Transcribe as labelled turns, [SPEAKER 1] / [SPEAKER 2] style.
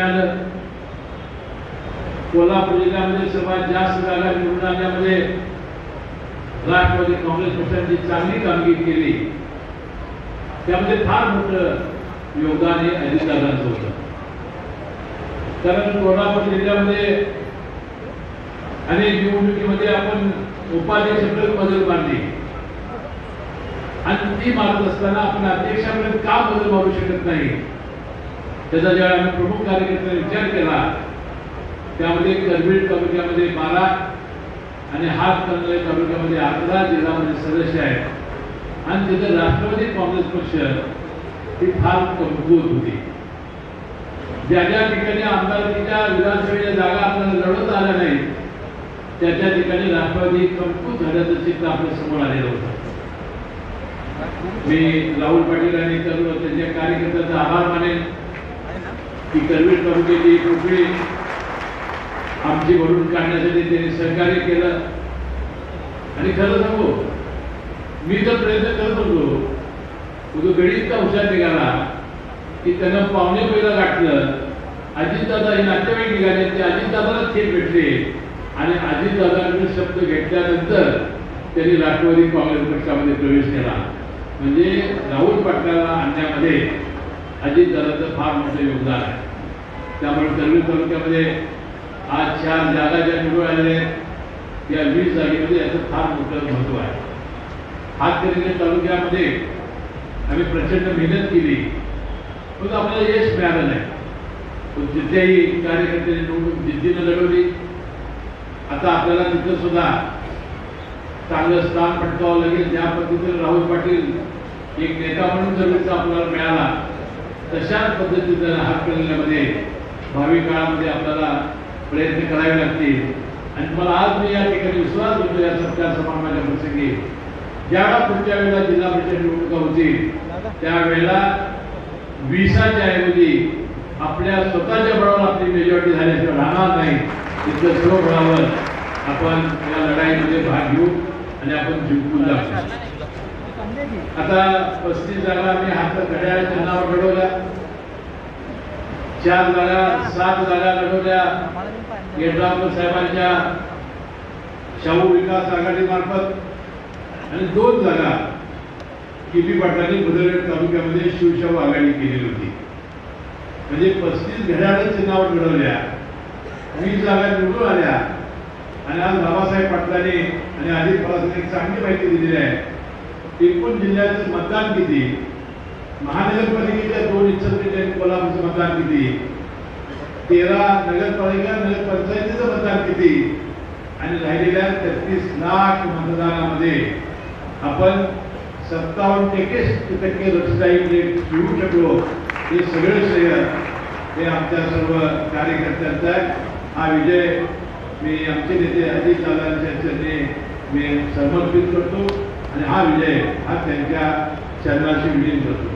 [SPEAKER 1] मिळालं कोल्हापूर जिल्ह्यामध्ये सर्वात जास्त जागा निवडून आल्यामध्ये राष्ट्रवादी काँग्रेस पक्षाने चांगली कामगिरी केली. त्यामध्ये फार मोठं योगदान हे अजितदादांचं होतं. कारण कोल्हापूर जिल्ह्यामध्ये अनेक निवडणुकीमध्ये आपण उपाध्यक्षाकडे बदल मांडली आणि ती मारत असताना आपण अध्यक्षापर्यंत का बदल मारू शकत नाही? त्याचा ज्यावेळी आम्ही प्रमुख कार्यकर्त्यांनी विचार केला त्यामध्ये करबीड तालुक्यामध्ये बारा आणि हात हातकणंगले तालुक्यामध्ये अकरा जिल्ह्यामध्ये सदस्य आहेत. आणि तिथं राष्ट्रवादी काँग्रेस पक्ष ही फार कमकुवत होती. ज्या ज्या ठिकाणी आमदारकीच्या विधानसभेच्या जागा आपल्याला लढवता आल्या नाही त्या त्या ठिकाणी राष्ट्रवादी कमकुवत झाल्याचं चित्र आपल्यासमोर आलेलं होतं. मी राहुल पाटील आणि त्यांच्या कार्यकर्त्यांचा आभार मानेन. की करवीर तालुक्याची पोकळी आमची भरून काढण्यासाठी त्यांनी सहकार्य केलं. आणि खरं सांगू मी तर प्रयत्न करत होतो तो गडी इतका हुशार निघाला की त्यांना पाहुणे पहिला गाठलं. अजितदादा हे नातेवाईक निघाले ते अजितदादाला थेट भेटले. आणि अजितदादांनी शब्द घेतल्यानंतर त्यांनी राष्ट्रवादी काँग्रेस पक्षामध्ये प्रवेश केला. म्हणजे राहुल पाटलाला आणण्यामध्ये अजितदादाचं फार मोठं योगदान आहे. त्यामुळे करवीर तालुक्यामध्ये आज चार जागा ज्या निवडून आलेल्या आहेत त्या वीस जागेमध्ये याचं फार मोठं महत्त्व आहे. हातकणंगले तालुक्यामध्ये आम्ही प्रचंड मेहनत केली. पण आपल्याला यश मिळालं नाही. पण कार्यकर्त्यांनी निवडून जिद्दीनं लढवली आता आपल्याला तिथं सुद्धा चांगलं स्थान पटकावं लागेल. ज्या पद्धतीने राहुल पाटील एक नेता म्हणून जर आपल्याला मिळाला तशाच पद्धतीनं हातकणंगल्यामध्ये भावी काळामध्ये आपल्याला प्रयत्न करावे लागतील. आणि मला आज मी या ठिकाणी विश्वास देतो या सत्कार समारंभाच्या प्रसंगी. ज्यावेळेला पुढच्या वेळेला जिल्हा परिषद निवडणुका होतील त्यावेळेला विसाच्या ऐवजी आपल्या स्वतःच्या बळावर आपली मेजॉरिटी झाल्याशिवाय राहणार नाही. तिथलं सर्व बळावर आपण या लढाईमध्ये भाग घेऊ आणि आपण जिंकून जाऊ. आता पस्तीस जागा आम्ही हात घड्याळ चिन्हावर घडवला चार जागा सात जागा लढवल्या. येड्रावकर साहेबांच्या शाहू विकास आघाडीमार्फत. आणि दोन जागा किबी पाटलांनी बदलगड तालुक्यामध्ये शिवशाहू आघाडी केलेली होती. म्हणजे पस्तीस घड्याळ चिन्हावर लढवल्या. वीस जागा निवडून आल्या. आणि आज बाबासाहेब पाटलांनी आणि अजित पवारांनी एक चांगली माहिती दिलेली आहे. एकूण जिल्ह्याचं मतदान किती? महानगरपालिकेच्या दोन इच्छापेक्षा कोल्हापूरचं मतदान किती? तेरा नगरपालिका नगरपंचायतीचं मतदान किती? आणि राहिलेल्या तेहतीस लाख मतदानामध्ये आपण सत्तावन्न टक्के टक्के लोकशाही घेऊ शकलो. हे सगळं श्रेय हे आमच्या सर्व कार्यकर्त्यांचा आहे. हा विजय मी आमचे नेते अजित दादांच्या मी समर्पित करतो. आणि हा विजय हा त्यांच्या चरणाशी विलीन करतो